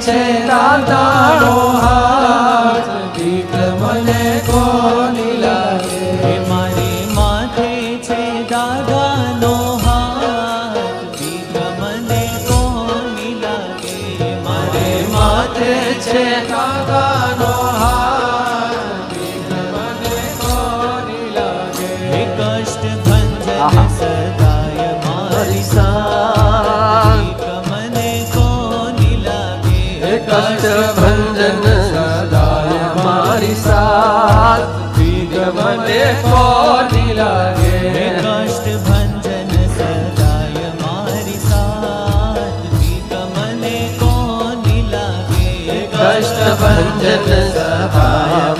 છે દાદાનો હાથ. ભીખ મને કોની લાગે? મારી માથે છે દાદાનો હાથ. ભીખ મને કોની લાગે? મારે માથે છે દાદાનો હાથ. ભીખ મને કોની લાગે? કષ્ટ ભંજન સદાય મારી મને કોની લાગે કષ્ટ ભંજન સદાય મારી સાથ ભીખ મને કોની લાગે કષ્ટ ભંજન સદાય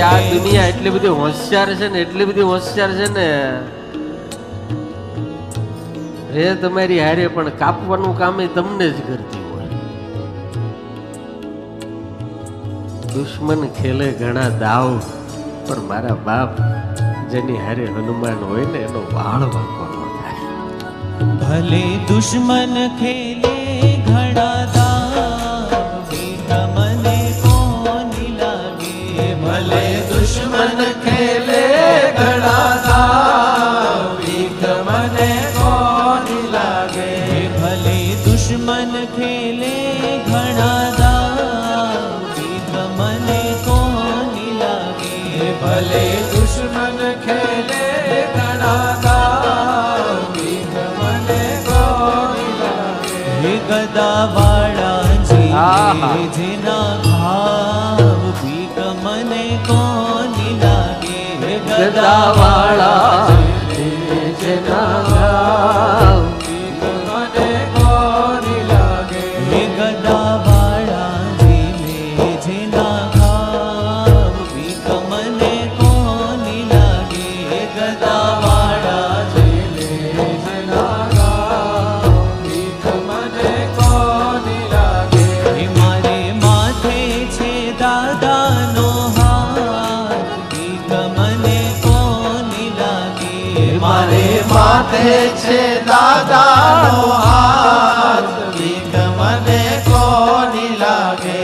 આ દુનિયા એટલી બધી હોશિયાર છે ને, એટલી બધી હોશિયાર છે ને. રે તમારી હારે પણ કાપવાનું કામ એ તમને જ કરતી હોય. દુશ્મન ખેલે ઘણા દાવ, પણ મારા બાપ જેની હારે હનુમાન હોય ને, એનો વાળ થાય. ભલે દુશ્મન ખેલે ઘણા જેના ભાવ ભીખ મને કોની લાગે હે ગદાવાળા માથે છે દાદાનો હાથ. ભીખ મને કોની લાગે?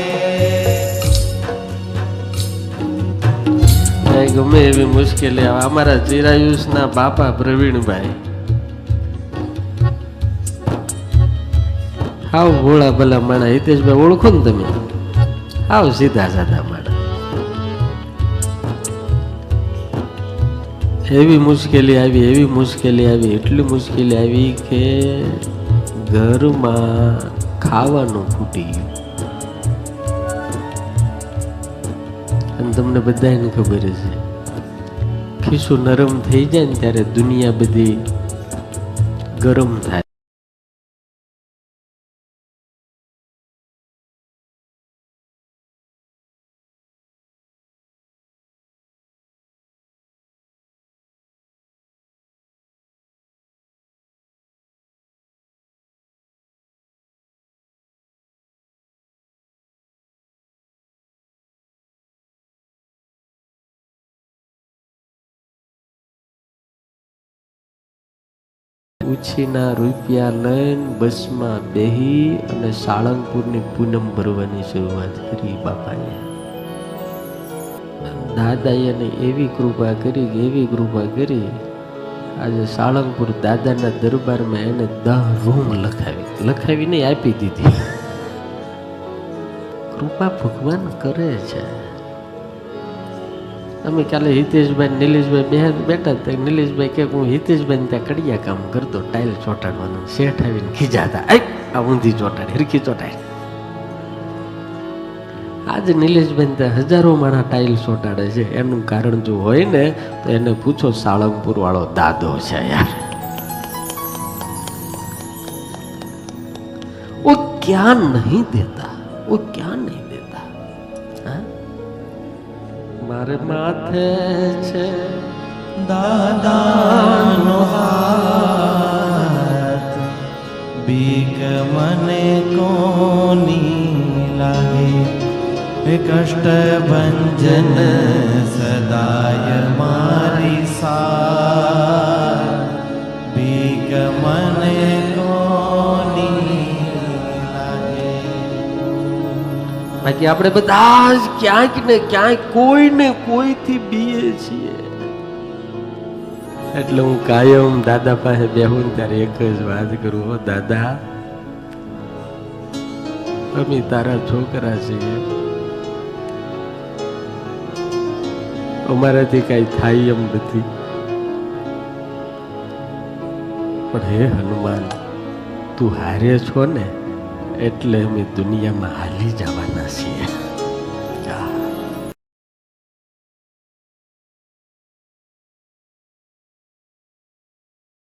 ગમે એવી મુશ્કેલી આવે. અમારા ચિરાયુષના બાપા પ્રવીણભાઈ. હાવ ભોળા ભલા માણા હિતેશભાઈ, ઓળખો ને તમે? આવ સીધા સાધા માણા એવી મુશ્કેલી આવી, એવી મુશ્કેલી આવી, એટલી મુશ્કેલી આવી કે ઘરમાં ખાવાનું ફૂટી ગયું. અને તમને બધાને ખબર છે ખીસું નરમ થઈ જાય ને ત્યારે દુનિયા બધી ગરમ થાય. ઉછીના રૂપિયા લઈને બસમાં બેહી અને સાળંગપુરની પૂનમ ભરવાની શરૂઆત કરી બાપાએ. દાદાએ એને એવી કૃપા કરી એવી કૃપા કરી, આજે સાળંગપુર દાદાના દરબારમાં એને દહ રૂમ લખાવી, લખાવીને આપી દીધી. કૃપા ભગવાન કરે છે. અમે કાલે હિતેશભાઈ નિલેશભાઈ બે બેઠા હતા. નિલેશભાઈ કે હું હિતેશભાઈને ત્યાં કડિયા કામ કરતો, ટાઇલ ચોંટાડવાનું. શેઠ આવીને ખીજાતા આ ઊંધી ચોંટાડી, હિરખી ચોંટાડી. આજે નિલેશબેન ત્યાં હજારો માણા ટાઇલ ચોંટાડે છે. એનું કારણ જો હોય ને, તો એને પૂછો સાળંગપુર વાળો દાદો છે યાર. ઓ ક્યાં નહીં દેતા? ઓ ક્યાં મારે માથે છે દાદાનો હાથ. બીક મને કોની લાગે? એ કષ્ટ ભંજન સદાય મારી સાથ. બાકી આપણે બધા જ ક્યાંક ને ક્યાંક કોઈ ને કોઈથી બીએ છીએ. એટલે હું કાયમ દાદા પાસે બેહું ત્યારે એક જ વાત કરું, હો દાદા, અમે તારા છોકરા છીએ. અમારાથી કઈ થાય એમ નથી. પણ હે હનુમાન, તું હારે છો ને? એટલે અમે દુનિયામાં હાલી જવાના છીએ.